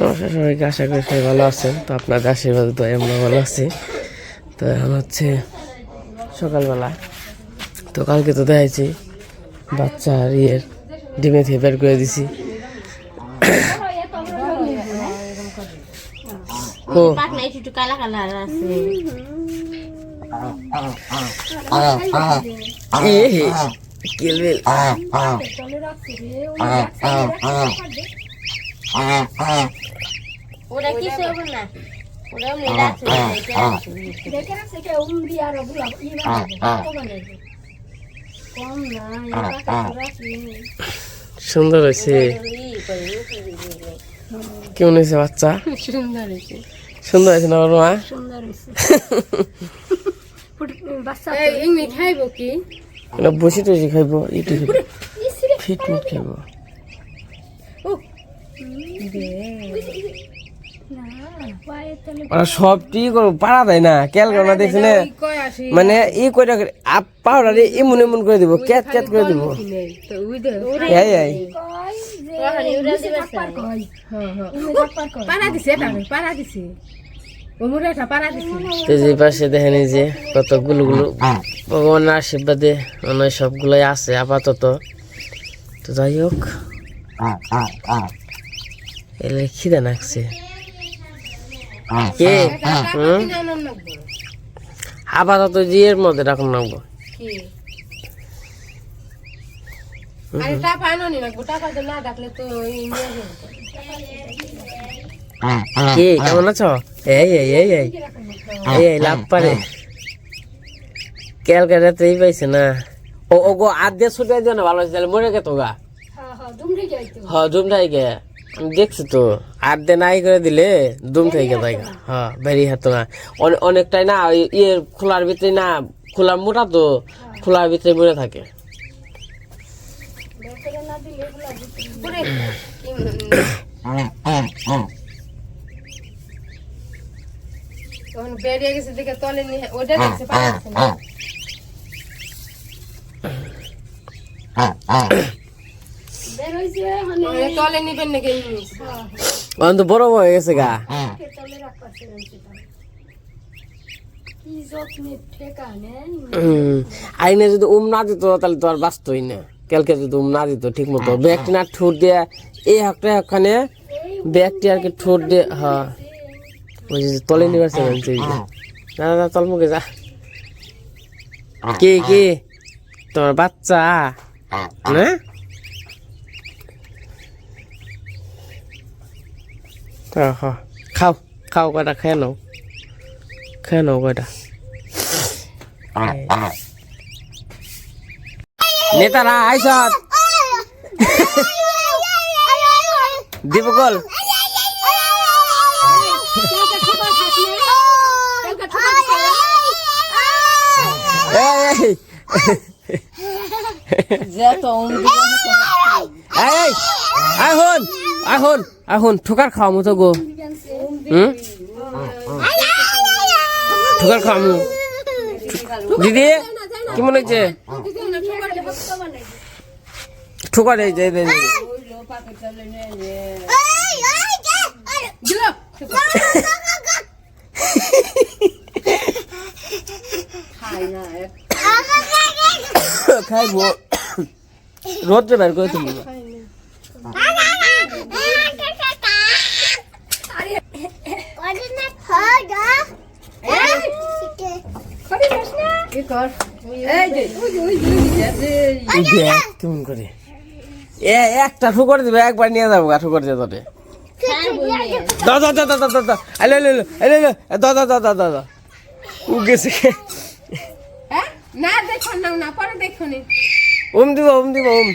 নমস্কার সবাইকে, আশা করি সবাই ভালো আছেন। তো আপনাদের আশীর্বাদ, তো আমরা ভালো আছি। তো এখন হচ্ছে সকালবেলা। তো কালকে তো দেখাইছি বাচ্চা ইয়ের ডিমে থেকে বের করে দিছি। ও। ওটা কিছু হবে না? ওটা এমনি রাখছে দেখে রাখছে কে উম দিয়ে আর বুলা ই বানাবে কম না সুন্দর হয়েছে। কেমন হয়েছে বাচ্চা? সুন্দর হয়েছে। সুন্দর হয়েছে না ওর মা সুন্দর হয়েছে। বাচ্চা এমনি খাইব কি? বসে টসে খাইব ইটি খাইব খাইব। ওরা সব ঠিক করব? পারা দেয় না কেল করে না দেখছি না মানে ই করে আপ পাউডার এমন এমন করে দিব করে দিব। এই এই। যে নিচে থাকবার কয়। উমে থাকবার কয়। পাড়া দিছে এটা আমি পাড়া দিছে। ওমরে এটা পাড়া দিছে। তো যে পাশে দেখেন যে কতগুলো ভগবানের আশীর্বাদে মনে হয় সবগুলোই আছে আপাতত। তো যাই হোক। এলে খিদে নাকছে কে? জিয়ের মধ্যে রাখুন নাকবো কি? কি কেমন আছো? এই এই এই এই। এই এই লাভ পারে। ক্যালকাটাতেই পাইছে না। ও ও গো আর দিয়ে ছুটে দিও না ভালো মরে গেতো গা। হ্যাঁ দুমড়ে দেখছি তো আর দে নাই করে দিলে দুম থেকে তাই হ্যাঁ বেরি হাতো না অনেকটাই না ইয়ের খোলার ভিতরে না খোলা মোটা তো খোলার ভিতরে মরে থাকে বেরিয়ে গেছে দেখে তলে নিয়ে ওটা দেখছে পাড়া না বের হইছে মানে ওরে তলে নিবেন নাকি এই জিনিস অন তো বড় হয়ে গেছে গা হুম। আইনে যদি উম না দিত তাহলে তো আর বাঁচতই না। কালকে যদি উম না দিত ঠিক মতো। ব্যাগটি না ঠোঁট দিয়ে এই হাকটা ওখানে ব্যাগটি আর কি ঠোঁট দিয়ে হ্যাঁ ওই যে তলে নিবার চেলেন না না তল মুখে যা। কে কে? তোমার বাচ্চা? না হ্যাঁ, হ্যাঁ। খাও খাও কয়টা খেয়ে নাও খেয়ে নাও কয়টা নেতারা আইসত দীপকল এই, এই, এই, আহুন আহুন আহুন ঠোকার খাওয়া মতো গো হুম ঠোকার খাওয়া মু দিদি কি মনে হচ্ছে ঠোকার এই যে এই যে, এই যে। খাইব রোদ্রে বের করে তুলব কি কর এই যে দেখ কেমন করে। এ একটা ঠুকর দিবে একবার নিয়ে যাব গা ঠুকর দিয়ে তোরে দা দা দা দা দা দা দা আলে লে আলে লে দা দা দা দা দা দা উ গেছে হ্যাঁ? না দেখো না না পরে দেখো নি। ওম দিব ওম দিব ওম।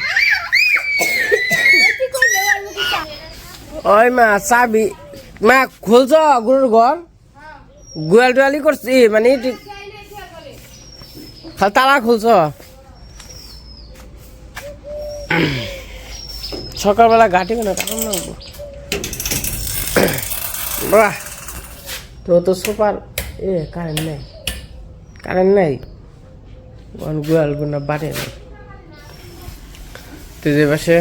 ওই মা চাবি মা খুলছ গরুর ঘর? গোয়াল টোয়ালি করছি মানে খালি তালা খুলছ? সকালবেলা ঘাটি কেন কারণ লাগবো বাহ তো তো সুপার। এ কারেন্ট নেই। কারেন্ট নেই? ওয়ান গোয়াল গুনা বাড়ে নেই তো যে পাশে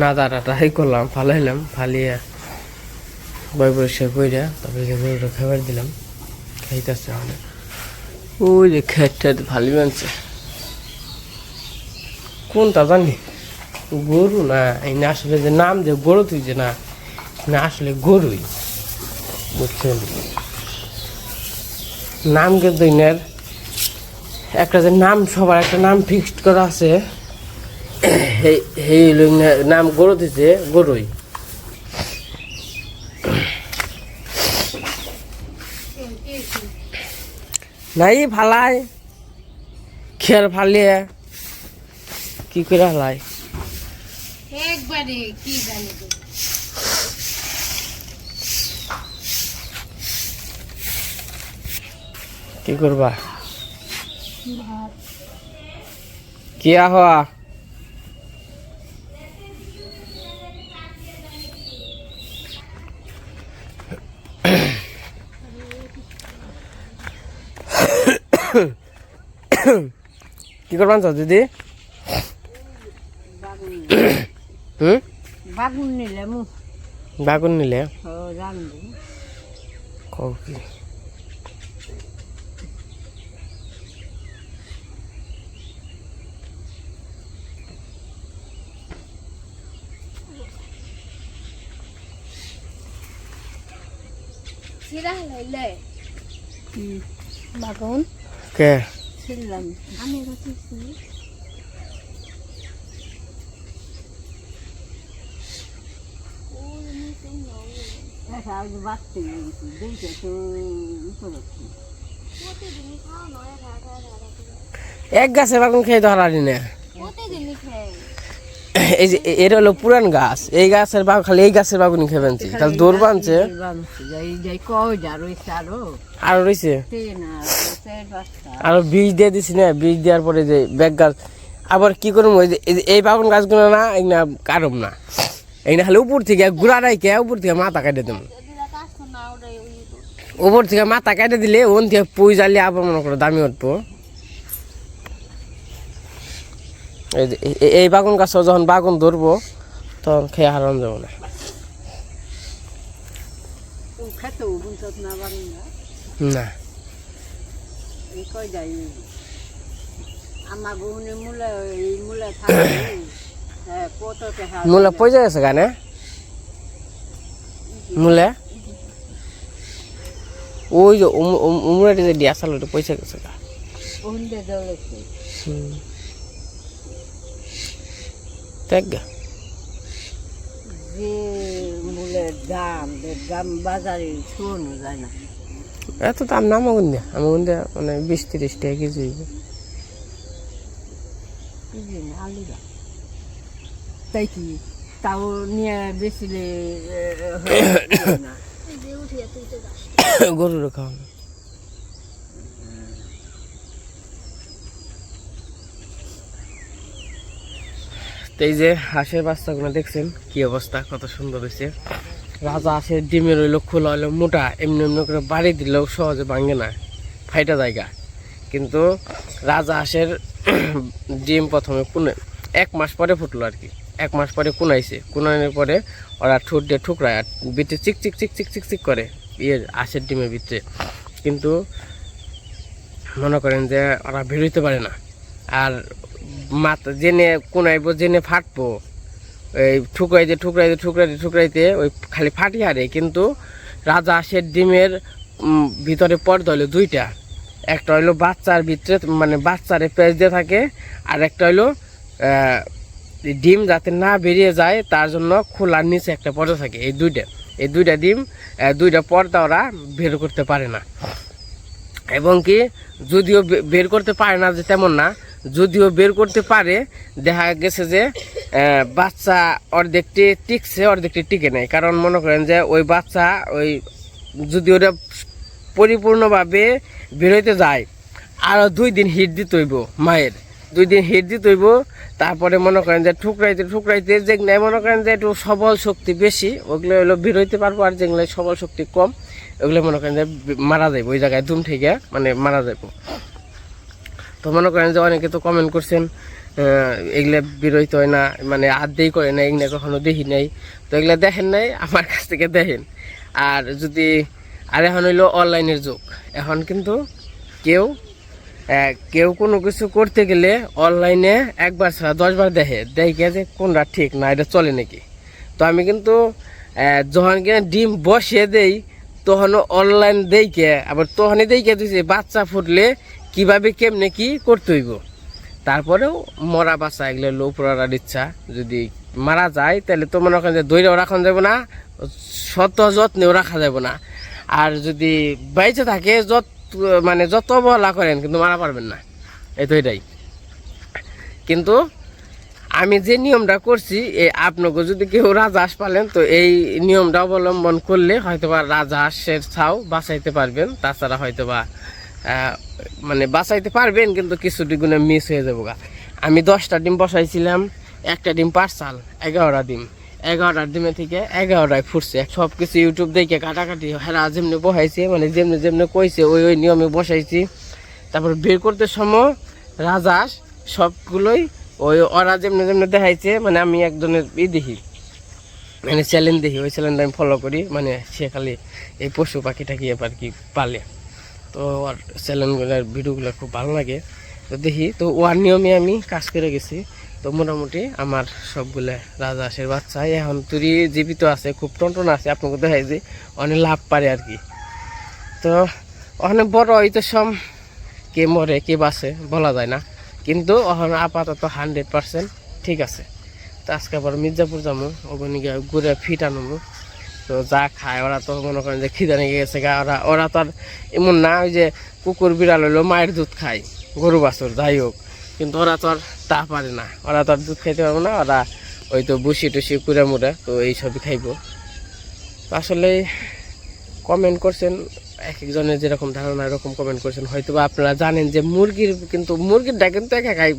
না দাঁড়াটাই করলাম, ফালাইলাম, ফালিয়ে বই পরিষ্কার কইরা তারপরে খাবার দিলাম। খাইতেছে অনেক ওই যে খেট ঠেট ভালি মানছে কোনটা জানি? গরু না, এই না আসলে যে নাম যে গরু তুই যে না না আসলে গরুই। বুঝছেন? নাম কিন্তু ইনার। একটা যে নাম সবার একটা নাম ফিক্সড করা আছে। এই নাম গরু দিছে গরুই। নাই ফালায় খের ফালিয়ে কি করে ফালাই একবারে কি জানি কি করবা কি আহা কি করবান তো দিদি হুম? বাগুন নিলে বাগুন নিলে? কও কি? বাগুন। কে? ছিললাম আমি আজ বাঁচতে গেছি দেখে তো এক গাছে বাগুন খেয়ে ধরালি না। প্রতিদিনই খাই। এই যে এটা হলো পুরান গাছ। এই গাছের বাগ খালি এই গাছের বাগুনি খেয়ে বানছি। খালি দৌড় বানছে। আরও? রয়েছে আর বীজ দিয়ে দিছি না বীজ দেওয়ার পরে যে ব্যাগ গাছ আবার কি করব? ওই যে এই যে এই বাগুন গাছগুলো না না কারম না। এই না খালি উপর থেকে গুড়া রাইকে উপর থেকে মাথা কেটে দেবো। উপর থেকে মাথা কেটে দিলে ওন থেকে পুই জ্বালিয়ে আবার মনে করো দামি উঠবো। এই বাগুন গাছও যখন বাগুন ধরবো তখন খেয়ে হারান যাব না। খেতে না মূলে হ্যাঁ পয়সা গেছে গানে? মূলে? ওই যে উমরাটি যে দিয়া সাল পয়সা গেছে গা। দেখ যে মূলের দাম দাম বাজারে শোনো যায় না। এত দাম না আমাগুন দিয়া আমাগুন দিয়া মানে বিশ তিরিশ টাকা কেজি আলুরা তাই কি? তাও নিয়ে বেশিলে গরুর খাওয়ানো। এই যে হাঁসের বাচ্চাগুলো দেখছেন, কি অবস্থা, কত সুন্দর হয়েছে। রাজা হাঁসের ডিমের হইল খোলা হইল, মোটা, এমনি এমনি করে বাড়ি দিলেও সহজে ভাঙে না, ফাইটা জায়গা। কিন্তু রাজা হাঁসের ডিম প্রথমে কুনে, এক মাস পরে ফুটলো আর কি। এক মাস পরে কুনাইছে, কুনানোর পরে ওরা ঠোঁট দিয়ে ঠুকরায় আর ভিতরে চিক চিক চিক চিক চিক চিক করে ইয়ে হাঁসের ডিমের ভিতরে। কিন্তু মনে করেন যে ওরা বেরোইতে পারে না। আর মাথা জেনে কোনাইবো, জেনে ফাটবো। এই ঠুকরাইতে ঠুকরাইতে ঠুকরাইতে ঠুকরাইতে ওই খালি ফাটি হারে, কিন্তু রাজা হাঁসের ডিমের ভিতরে পর্দা হলো দুইটা। একটা হইল বাচ্চার ভিতরে মানে বাচ্চারে পেঁচ দিয়ে থাকে, আর একটা হইল ডিম যাতে না বেরিয়ে যায়, তার জন্য খোলার নিচে একটা পর্দা থাকে, এই দুইটা। এই দুইটা ডিম দুইটা পর্দা ওরা বের করতে পারে না। এবং কি, যদিও বের করতে পারে না যে তেমন না যদিও বের করতে পারে, দেখা গেছে যে বাচ্চা অর্ধেকটি টিকছে, অর্ধেকটি টিকে নেয় কারণ মনে করেন যে, ওই বাচ্চা ওই যদি ওটা পরিপূর্ণভাবে বেরোইতে যায় আরও দুই দিন হিট দিতে হইব মায়ের। দুই দিন হিট দিতে হইব, তারপরে মনে করেন যে, ঠুকরাইতে ঠুকরাইতে যেগুলো মনে করেন যে, একটু সবল শক্তি বেশি ওগুলো হলো বেরোইতে পারব, আর যেগুলো সবল শক্তি কম ওগুলো মনে করেন যে, মারা যাইব, ওই জায়গায় দুম থেকে মানে মারা যাইব। তো মনে করেন যে অনেকে তো কমেন্ট করছেন এগুলা বেরোইতে হয় না মানে আর্ধেই করে না, এগুলো কখনো দেখি নাই। তো এগুলা দেখেন নাই, আমার কাছ থেকে দেখেন। আর যদি, আর এখন হইল অনলাইনের যুগ। এখন কিন্তু কেউ কেউ কোনো কিছু করতে গেলে অনলাইনে একবার ছাড়া দশবার দেখে দেখে যে কোনটা ঠিক না, এটা চলে নাকি। তো আমি কিন্তু যখন কিনা ডিম বসিয়ে দেই, তখনও অনলাইন দেইকে আবার তখনই দেইকে দিছে, বাচ্চা ফুটলে কীভাবে কেমনে কি করতে হইব? তারপরেও মরা বাচ্চা এগুলো লো পড়ার ইচ্ছা। যদি মারা যায়, তাহলে তো মনে যে দইরাও রাখা যাবে না, শত যত্নেও রাখা যাবে না। আর যদি বাইচে থাকে, যত মানে যত বলা করেন, কিন্তু মারা পারবেন না। এই তো এটাই। কিন্তু আমি যে নিয়মটা করছি এই আপনাকে যদি কেউ রাজহাঁস পালেন, তো এই নিয়মটা অবলম্বন করলে হয়তোবা রাজহাঁসের ছাও বাঁচাইতে পারবেন। তাছাড়া হয়তোবা মানে বাঁচাইতে পারবেন, কিন্তু কিছু গুণে মিস হয়ে যাব গা। আমি দশটা ডিম বসাইছিলাম, একটা ডিম পার্সাল, এগারোটা ডিম। এগারোটা ডিমে থেকে এগারোটায় ফুটছে। সব কিছু ইউটিউব দেখে কাটাকাটি হেরা যেমনি বসাইছে মানে যেমনি যেমনি কইছে, ওই ওই নিয়মে বসাইছি। তারপর বের করতে সময় রাজহাঁস সবগুলোই ওই ওরা যেমনি যেমনি দেখাইছে মানে আমি একজনের ই দেখি মানে চ্যালেঞ্জ দেখি, ওই চ্যালেঞ্জ আমি ফলো করি মানে সে খালি এই পশু পাখিটাকে এবার কি পালে। তো ওর চ্যানেলগুলোর ভিডিওগুলো খুব ভালো লাগে। তো দেখি, তো ওয়ার নিয়মে আমি কাজ করে গেছি। তো মোটামুটি আমার সবগুলো রাজহাঁসের বাচ্চা এখন তুরি জীবিত আছে, খুব টনটন আছে, আপনাকে দেখাই যে অনেক লাভ পারে আর কি। তো অনেক বড় হইতে সব কে মরে, কে বাঁচে, বলা যায় না। কিন্তু এখন আপাতত হান্ড্রেড পার্সেন্ট ঠিক আছে। তো আজকে আবার মির্জাপুর যাব, ওখানে ঘুরে ফিট আনব। তো যা খায়, ওরা তো মনে করেন যে খিদা নিয়ে গেছে গা, ওরা ওরা তো আর এমন না, ওই যে কুকুর বিড়াল হইল, মায়ের দুধ খায়, গরু বাছুর, যাই হোক। কিন্তু ওরা তো আর তা পারে না, ওরা তো আর দুধ খাইতে পারব না, ওরা ওই তো বুসি টুসি কুড়ে মুড়ে তো এইসবই খাইবো। আসলে কমেন্ট করছেন, এক একজনের যেরকম ধারণা, এরকম কমেন্ট করছেন। হয়তো বা আপনারা জানেন যে মুরগির কিন্তু মুরগিরটা কিন্তু একা একাই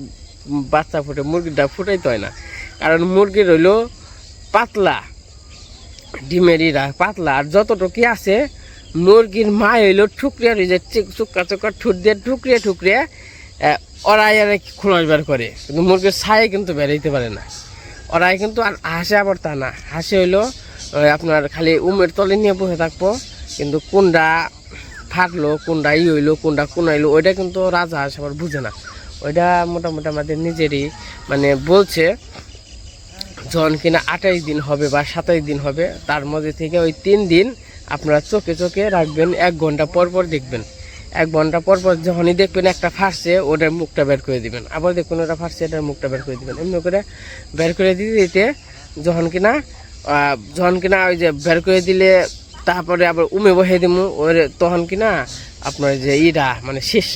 বাচ্চা ফুটে, মুরগিরটা ফুটাইতে হয় না। কারণ মুরগির হইল পাতলা। ডিমেরিরা পাতলা। আর যতটুকু আছে মুরগির মা হইল ঠুকরিয়া যে চুক্কা চুক্কা ঠুট দিয়ে ঠুকরিয়া আহ, ওরাই আর খোলস বের করে। কিন্তু মুরগির ছায়ে কিন্তু বেরোইতে পারে না। ওরাই কিন্তু আর হাসে আবার তা না। হাসে হইল আপনার খালি উমের তলে নিয়ে বসে থাকব। কিন্তু কোনটা ফাটলো কোনটা ই হইল কোনটা কোনাইলো ওইটা কিন্তু রাজা হাঁস আবার বুঝে না। ওইটা মোটামুটি আমাদের নিজেরই মানে বলছে যখন কিনা আঠাইশ দিন হবে বা সাতাইশ দিন হবে, তার মধ্যে থেকে ওই তিন দিন আপনারা চোখে চোখে রাখবেন, এক ঘণ্টা পর পর দেখবেন। এক ঘণ্টা পর পর যখনই দেখবেন একটা ফাটছে ওটার মুখটা বের করে দিবেন। আবার দেখবেন ওটা ফাটছে এটার মুখটা বের করে দিবেন। এমনি করে বের করে দিতে দিতে যখন কিনা যখন কিনা ওই যে বের করে দিলে তারপরে আবার উমে বসে দিমু, ওর তখন কিনা আপনার যে ইরা মানে শেষ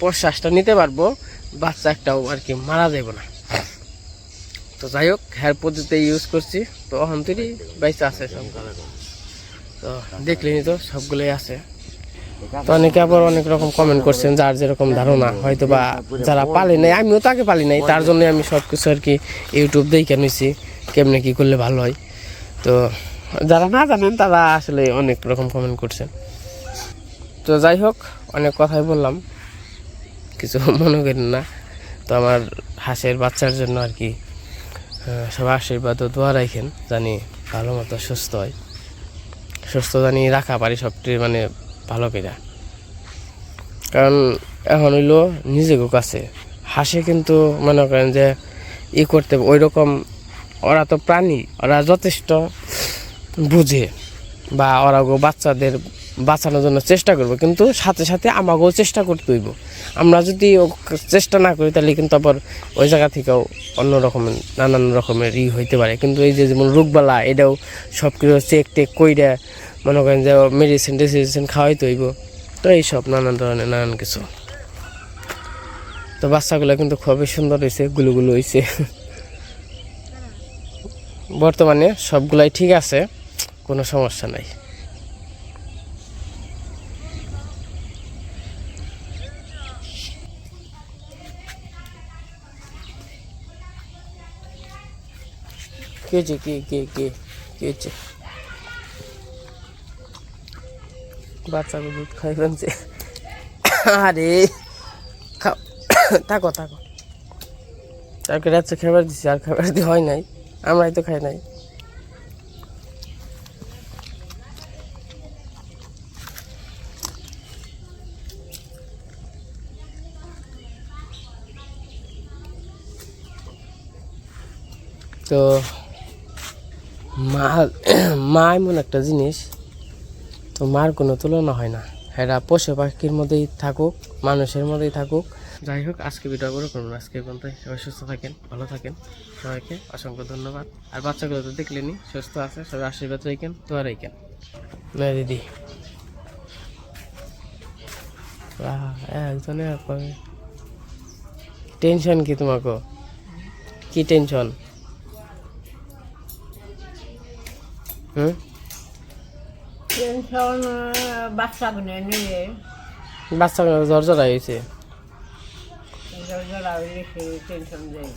প্রশ্বাসটা নিতে পারব, বাচ্চা একটাও আর কি মারা যাবে না। তো যাই হোক হেয়ার পদ্ধতি ইউজ করছি। তো অহন্তরি বাইসে আছে সব। তো দেখলেনি তো সবগুলোই আছে। তো অনেকে আবার অনেক রকম কমেন্ট করছেন যার যেরকম ধারণা হয়তো বা যারা পালে নাই, আমিও তাকে পালি নাই, তার জন্য আমি সব কিছু আর কি ইউটিউব দেখে নিছি, কেমনে কি করলে ভালো হয়। তো যারা না জানেন, তারা আসলে অনেক রকম কমেন্ট করছেন। তো যাই হোক, অনেক কথাই বললাম। কিছু মনে করেন না। তো আমার হাঁসের বাচ্চার জন্য আর কি সবার আশীর্বাদ ও দোয়া রাখেন জানি ভালো মতো সুস্থ হয়। সুস্থ জানি রাখা পারি সবটি মানে ভালো করে কারণ এখন হইল নিজেকে কাছে। হাসে কিন্তু মনে করেন যে ই করতে ওই রকম ওরা তো প্রাণী, ওরা যথেষ্ট বুঝে বা ওরা বাচ্চাদের বাঁচানোর জন্য চেষ্টা করব, কিন্তু সাথে সাথে আমাকেও চেষ্টা করতে হইব। আমরা যদি চেষ্টা না করি, তাহলে কিন্তু আবার ওই জায়গা থেকেও অন্য রকমের, নানান রকমের ই হইতে পারে। কিন্তু এই যে যেমন রোগবালা, এটাও সব কিছু চেক টেক কইরা মনে করেন যে মেডিসিন টেডিসিন খাওয়াই হইব। তো এইসব নানান ধরনের, নানান কিছু। তো বাচ্চাগুলো কিন্তু খুবই সুন্দর হয়েছে গুলো গুলো হয়েছে বর্তমানে সবগুলাই ঠিক আছে, কোনো সমস্যা নাই। কি হয়েছে কি কি কি কি হচ্ছে বাচ্চাকে দুধ খাই ফেলছে আরে, খাও। থাকো থাকো। চারকে রাত্রে খাবার দিছি, আর খাবার দিয়ে হয় নাই। আমরাই তো খাই নাই। তো মা মা এমন একটা জিনিস তো মার কোনো তুলনা হয় না। এরা পশু পাখির মধ্যেই থাকুক মানুষের মধ্যেই থাকুক। যাই হোক আজকে ভিডিও করে করব আজকে পর্যন্ত সবাই সুস্থ থাকেন ভালো থাকেন। সবাইকে অসংখ্য ধন্যবাদ। আর বাচ্চাগুলো তো দেখলেনি সুস্থ আছে। সবাই আশীর্বাদ রেখেন তোয়া রেখেন। না দিদি। একজনে টেনশন কি তোমাকে? কি টেনশন হুম টেনশন বাচ্চাগুলো নিয়ে বাচ্চা জ্বর জ্বর হয়েছে। যারা হইলে সে টেনশন যায়।